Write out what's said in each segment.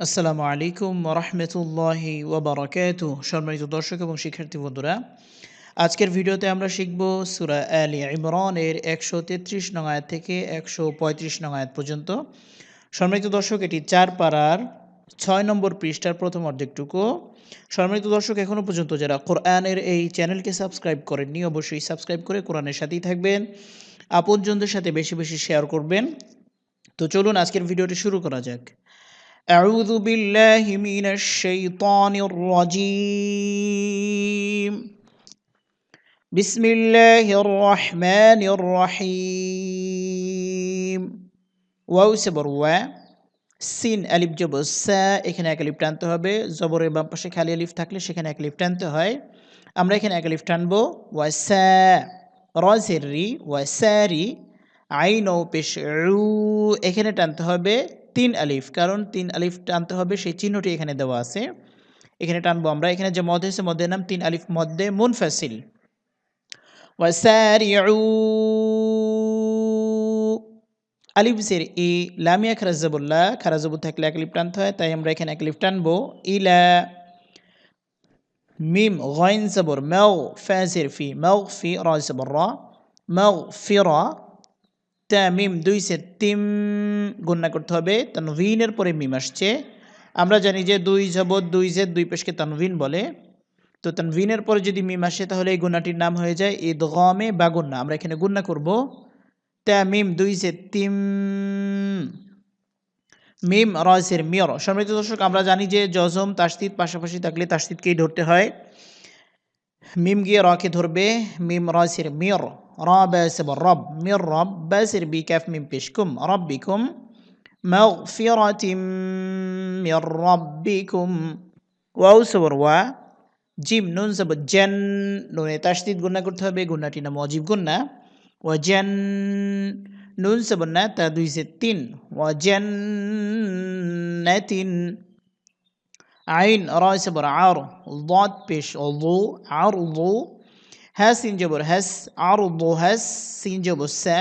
আসসালামু আলাইকুম রহমতুল্লাহি ওবরাকাত সম্মানিত দর্শক এবং শিক্ষার্থী বন্ধুরা, আজকের ভিডিওতে আমরা শিখব সুরা আলী ইমরানের একশো তেত্রিশ নং আয়াত থেকে একশো পঁয়ত্রিশ নং আয়াত পর্যন্ত। সম্মানিত দর্শক, এটি চার পাড়ার ছয় নম্বর পৃষ্ঠার প্রথম অর্ধেকটুকু। সম্মানিত দর্শক এখনও পর্যন্ত যারা কোরআনের এই চ্যানেলকে সাবস্ক্রাইব করেননি, অবশ্যই সাবস্ক্রাইব করে কোরআনের সাথেই থাকবেন। আপনজনদের সাথে বেশি বেশি শেয়ার করবেন। তো চলুন আজকের ভিডিওটি শুরু করা যাক। أعوذ بالله من الشيطان الرجيم بسم الله الرحمن الرحيم ওয়াও সবর ওয়া সিন আলিফ জবর সা এখানে এক আলিফ টানতে হবে জবরের বাম পাশে খালি আলিফ থাকলে সেখানে এক আলিফ টানতে হয় আমরা এখানে এক আলিফ টানবো ওয়া সা রজের রি ওয়া সারি আইন ও পেশ এখানে টানতে হবে তিন আলিফ, কারণ তিন আলিফ টানতে হবে, সেই চিহ্নটি এখানে দেওয়া আছে। এখানে টানবো আমরা, এখানে যে মধ্যে আছে মধ্যের নাম তিন আলিফ মধ্যে মুনফাসিল। আলিফ সের ই লামিয়া খারাজাবুল্লাহ খারাজাবু থাকলে এক লিফ টানতে হয়, তাই আমরা এখানে এক লিফ টানবো। ইলা মিম গয়ন জবর মাও ফাজির ফি মাও ফি রা জবর, রা মাও ফিরা মিম, দুই সে তিম গণ্যা করতে হবে। তানভিনের পরে মিম আসছে। আমরা জানি যে দুই জবর দুই জেদ, দুই পেশকে তানভিন বলে। তো তানভিনের পরে যদি মিম আসে, তাহলে এই গুণাটির নাম হয়ে যায় ঈদ গমে বা গুন্না আমরা এখানে গুন্না করব। মিম, দুই সে তিম। মিম রসের মিয়র। সম্মানিত দর্শক, আমরা জানি যে জজম তাস্তিদ পাশাপাশি থাকলে তাস্তিদকেই ধরতে হয়। মিম গিয়ে রকে ধরবে। মিম রসের মিয়র। را باسب الرب من رب باسر بكاف من بشكم ربكم مغفرة من ربكم واو سبر و জিম নুন সব জেন নুনে তাসদিদ গুণা করতে হবে গুণাটি নাম অজীব গুণা ও জেন নুন সব না তা দুই সে তিন ও জেন তিন আইন রয় সবর আর ضاد পেশ ضو আর ضو হ্যাঁ সিন জবর হ্যাস আর বো হ্যাস সিন জবর স্যা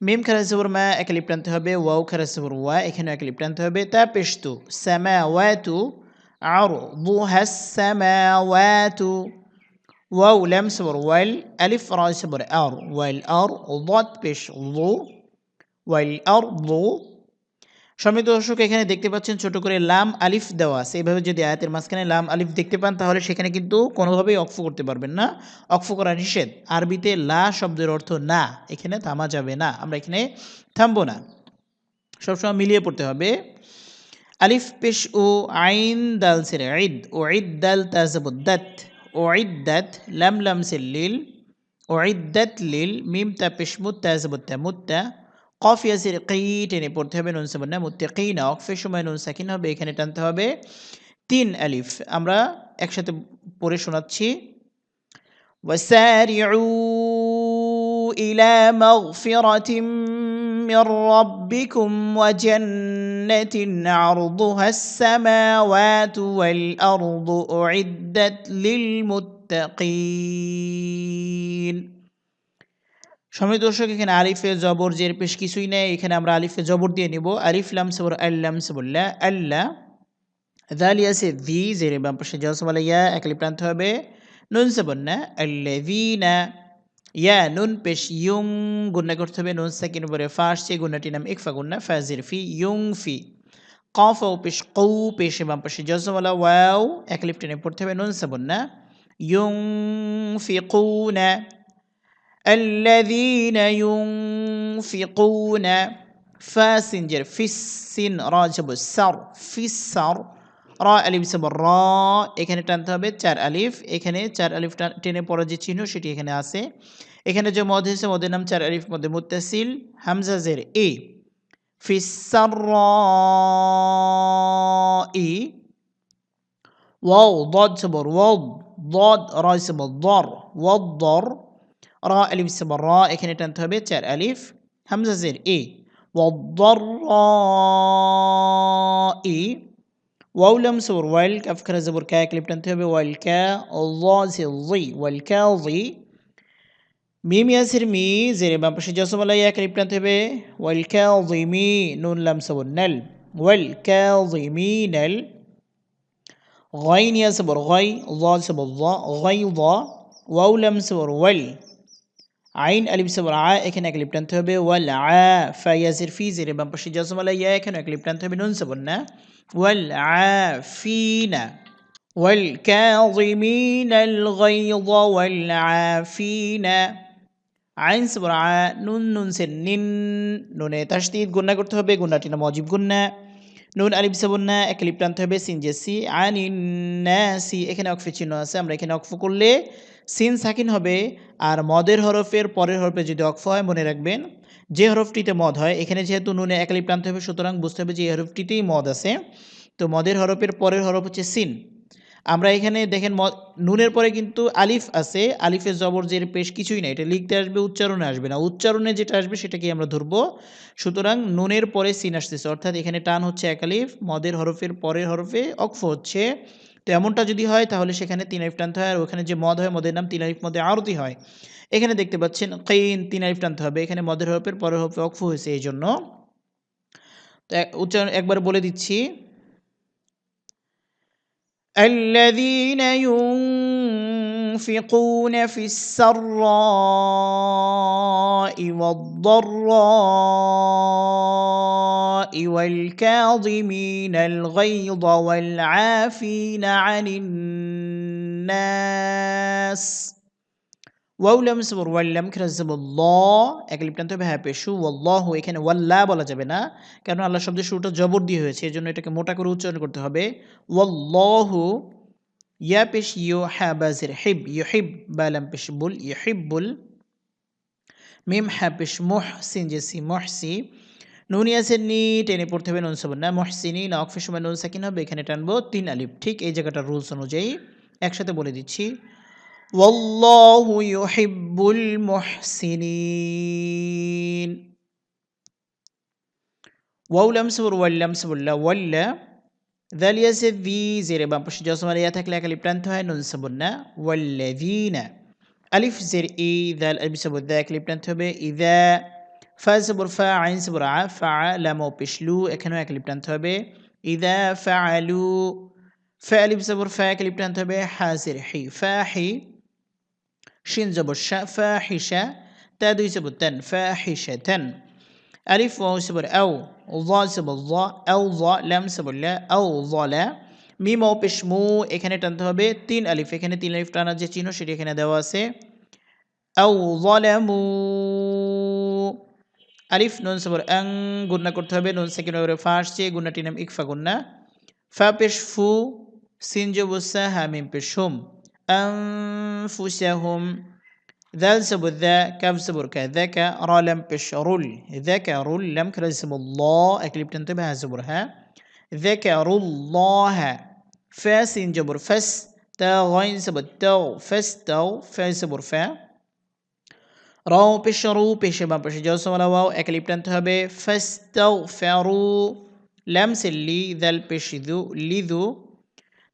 মিম খারা জবর মা এক লিপ টানতে হবে ওয়াও খারা জবর ওয়া এখানেও এক লিপ টানতে হবে তা পেশতু সামা ওয়াতু আর বু হ্যাস সামা ওয়াতু ওয়াও লাম সবর ওয়াইল আলিফ রা সবর আর ওয়াইল আর ضاد পেশ ضو ওয়াইল আর ضو সমিত দর্শক, এখানে দেখতে পাচ্ছেন ছোট করে লাম, আলিফ দেওয়া আছে। এইভাবে যদি আয়াতের মাঝখানে লাম, আলিফ দেখতে পান, তাহলে সেখানে কিন্তু কোনোভাবেই অক্ফ করতে পারবেন না। অক্ফ করা নিষেধ। আরবিতে লা শব্দের অর্থ না, এখানে থামা যাবে না। আমরা এখানে থামবো না। সবসময় মিলিয়ে পড়তে হবে। আলিফ পেশ ও আইন দাল সেরে, ঈদ। ও ঈদ দাল তাজবুদ্দাত ও ঈদ্দাত লাম লাম সে লিল। ও ঈদ্দাত লিল, মিম তা পেশ মুত্তা মুত্তা কফ ইয়াসির কি টেনে পড়তে হবে নুন সাবান না মুত্তাকিনা অকফের সময় নুন সাকিন হবে এখানে টানতে হবে তিন আলিফ আমরা একসাথে পড়ে শোনাচ্ছি وسارعوا إلى مغفرة من ربكم وجنة عرضها السماوات والأرض أعدت للمتقين সময় দর্শক, এখানে আলিফে জবর জের পেশ কিছুই নেই। এখানে আমরা আলিফে জবর দিয়ে নিব। আলিফ, লাম, সবর আল্লাম সবল্লা আল্লাহ দালি আছে ভি জের বাম পাশে জসমালা ইয়া একলি প্রান্ত হবে। নুন সবন্না আল্লাযীনা। ইয়া, নুন, পেশ ইউং গুন্না করতে হবে। নুন, সাকিন, উপরে ফাঁস সে গুন্নাটির নাম ইকফা গুন্না ফাজির ফি ইউং ফি। কফ, ও, পেশ কৌ পেশে বাম পাশে জসমালা ওয়াও একলিফ টেনে পড়তে হবে। নুন সবন্না ইউং ফি কৌনা الذين ينفقون فاسنجر في السن راجب السر في السر রা আলিফ সবর র এখানে টানতে হবে চার আলিফ এখানে চার আলিফ টেনে পড়া যে চিহ্ন সেটি এখানে আছে এখানে যে মদ হয়েছে মদের নাম চার আলিফ মধ্যে মুত্তাসিল হামজাজের এ ফিসার ই ওয়াও ضاد সবর ওয়াও ضاد রা সবর দর ওয়াদ দর রা আলিফ সাবার রা এখানে টানতে হবে চার আলিফ হামজাজের এ ই ওয়াউলাম সবর ওয়াইল কাফ খারা জবর কা ক্লিপ টানতে হবে ওয়াইল কা জি ওয়াইল কা জি মিম ইয়াসির মি জেরে বাম পাশে জসমালাই এক ক্লিপ টানতে হবে ওয়াইল কা মি নুন লাম সবর নাল ওয়াল কাযিমিনাল غين يصبر غي ضا صبر ضا غيظ ওয়াউ লাম সবর ওয়াল আইন আলিফ সবর আ এখানে এক লিপ টানতে হবে ওয়াল আ ফাইয়াজির ফি জিরে বাম পাশে জজমালা ইয়া এখানে এক লিপ টানতে হবে নুন সবর না ওয়াল আ ফিনা والكاظمين الغيظ والعافين আইন সবর আ নুন নুন সে নিন নুনে তাসদিদ গুন্না করতে হবে গুন্নাটি না মজিব গুন্না নুন আলিফ সাবুন্না এক লিপ টানতে হবে সিন যে সি সি এখানে অক্ফে চিহ্ন আছে আমরা এখানে অক্ফ করলে সিন সাকিন হবে আর মদের হরফের পরের হরফে যদি অক্ফ হয়, মনে রাখবেন যে হরফটিতে মদ হয়, এখানে যেহেতু নুনে একালি প্রান্ত হবে, সুতরাং বুঝতে হবে যে এই হরফটিতেই মদ আছে। তো মদের হরফের পরের হরফ হচ্ছে সিন। আমরা এখানে দেখেন মদ নুনের পরে কিন্তু আলিফ আছে, আলিফের জবর জের পেশ কিছুই না, এটা লিখতে আসবে, উচ্চারণে আসবে না। উচ্চারণে যেটা আসবে সেটাকে আমরা ধরবো। সুতরাং নুনের পরে সিন আসতেছে, অর্থাৎ এখানে টান হচ্ছে এক আলিফ, মদের হরফের পরের হরফে অক্ফ হচ্ছে তো এমনটা যদি হয় তাহলে সেখানে তিন আলিফ টানতে হয় আর ওখানে যে মদ হয় মদের নাম তিন আলিফ মধ্যে আরতি হয় এখানে দেখতে পাচ্ছেন কেইন তিন আলিফ টানতে হবে এখানে মদের হরফের পরের হরফে অক্ফ হয়েছে এই জন্য তো উচ্চারণ একবার বলে দিচ্ছি الذين ينفقون في السراء والضراء والكاظمين الغيظ والعافين عن الناس ওয়াউলাম সবর ওয়াল্লাম খেরাজব ল এক লিপটানতে হবে হ্যাঁ পেশু ওয়াল্লাহ এখানে ওয়াল্লা বলা যাবে না কারণ আল্লাহ শব্দের শুরুটা জবর দিয়ে হয়েছে এই জন্য এটাকে মোটা করে উচ্চারণ করতে হবে ওয়াল্লাহু ইয়া পেশ ইউ হ্যাঁ বাজির হিব ইউ হিব বালাম পেশ বুল ইউ হিব্বুল মিম হ্যাঁ পেশ মোহ সিন যে সি মহসি নুন ইয়াসের নি টেনে পড়তে হবে নুন সবর না মহসিনি না অকফের সময় নুন সাকিন হবে এখানে টানবো তিন আলিফ ঠিক এই জায়গাটার রুলস অনুযায়ী একসাথে বলে দিচ্ছি والله يحب المحسنين ওয়াউ লামসবর ওয়াল লামসবর লা ওয়াল্লা ذليس في زير بام بش جوس ماليا تكلا كليبتان توها نون سبونا والذين. ألف زير إي ذال الألب سبو ذا كليبتان توبي إذا. فا سبور فا عين سبور ع فا لامو بشلو إكنوا كليبتان توبي إذا فعلوا فعل بسبور فا كليبتان توبي حاسر حي. فاحي شين زبو شا فاحشة تادو يسبو تن. فا حي شا تن. হাজির হি ফা হি শিন জবর শা ফাহিশা তা দুই জবর তেন ফাহিশাতান আলিফ ওয়াও জবর আও য জবর য আও য লাম জবর লা আও যলা মিম ও পেশ মু এখানে টানতে হবে তিন আলিফ এখানে তিন আলিফ টানার যে চিহ্ন সেটি এখানে দেওয়া আছে আও যলামু আলিফ নুন সবর আং গুন্না করতে হবে নুন সেকেন্ড ওভারে ফা আসছে গুন্নাটির নাম ইকফা গুন্না ফা পেশ ফু সিন জবুসা হামিম পেশ হুম أنفسهم ذال سبو ذا كاف سبور كذاك را لم بشرل ذكر لم كرا سبو الله أكلب تنتبه سبورها ذكر الله فاسين جبر فس تا غين سبو تو فس تو فا سبور فا راو بشرو পেশে বা পেশে জসমালা ওয়াও এক লিপ টানতে হবে ফাস্তাগফিরু লাম সিল্লি দাল পেশিদু লিদু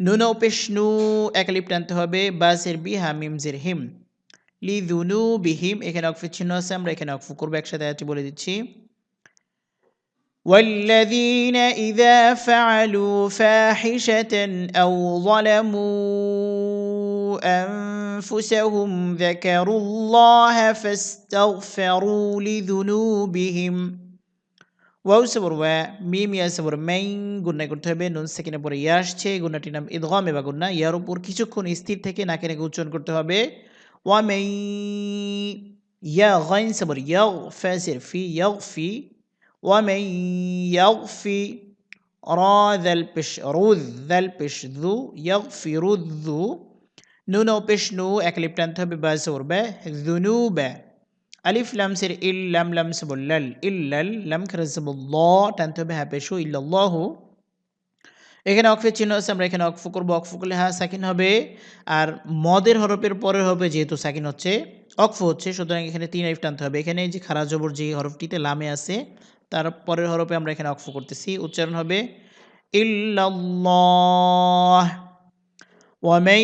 নুন পেশনু একালিপ টানতে হবে বাসের বি হামিম জের হিম লি দুনু বিহিম এখানে অক্ফের চিহ্ন আছে আমরা এখানে অক্ফ করবো একসাথে আয়াতটি বলে দিচ্ছি والذين إذا فعلوا فاحشة أو ظلموا أنفسهم ذكروا الله فاستغفروا لذنوبهم ওয়াউ সবর ওয়া মিম ইয়া সবর মেইন গুন্না করতে হবে নুন সেকেন্ডে পরে ইয়া আসছে গুন্নাটির নাম ইদগাম এবা গুন্না ইয়ার উপর কিছুক্ষণ স্থির থেকে নাকে নাকে উচ্চারণ করতে হবে ومن يا غين سبر في يغفي ومن يغفي را ذل البش روذ ذل البش ذو يغفي روذ ذو. نونو بش نو أكليب تنتهب باسور به ذنوب ألف لم سر إل لم لم سبلل إلا لم كرزب الله تنتبه بشو إلا الله. এখানে অকফের চিহ্ন আছে আমরা এখানে অকফু করবো অকফু করলে হ্যাঁ সাকিন হবে আর মদের হরফের পরে হবে যেহেতু সাকিন হচ্ছে অকফু হচ্ছে সুতরাং এখানে তিন আলিফ টানতে হবে এখানে যে খারা জবর যে হরফটিতে লামে আছে তার পরের হরফে আমরা এখানে অকফু করতেছি উচ্চারণ হবে ইল্লাল্লাহ ومن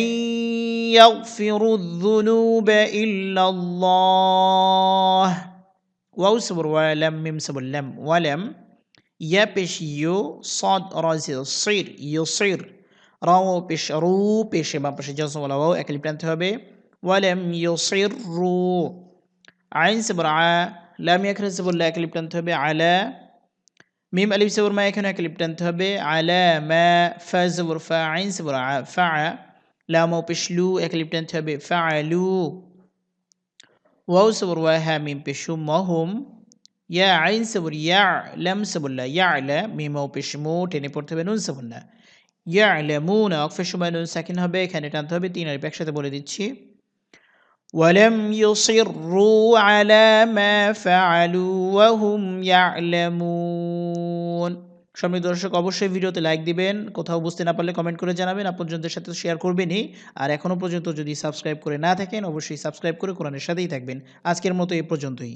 يغفر الذنوب إلا الله واو صبر ولم ميم صبر لم ولم يبش يو صاد رازيل صير. يصير. راو بش رو بش. ما بش جزم ولا واو. أكل بلانت هبه ولم يصروا عين سبرعة لم يكن سبر لا أكل بلانت هبه على. ميم ألف سبر ما يكن أكل بلانت هبه على ما فا سبر فا عين سبرعة فع لا مو بش لو أكل بلانت هبه فعلوا واو سبر واها ميم بشو ما هم. ইয়া আইন সাবুর ইয়া ল্যাম সাবুল্লা ইয়া আলা মিমো পেশমু টেনে পড়তে হবে নুন সাবুল্লা ইয়া আলা মুন অকফের সময় নুন সাকিন হবে এখানে টানতে হবে তিন আর একসাথে বলে দিচ্ছি ওয়ালাম ইউসিরু আলা মা ফাআলু ওয়া হুম ইয়ালামুন সম্মানিত দর্শক, অবশ্যই ভিডিওতে লাইক দিবেন, কোথাও বুঝতে না পারলে কমেন্ট করে জানাবেন আপনাদের সাথে শেয়ার করবেনই। আর এখনও পর্যন্ত যদি সাবস্ক্রাইব করে না থাকেন, অবশ্যই সাবস্ক্রাইব করে কোরআনের সাথেই থাকবেন। আজকের মতো এ পর্যন্তই।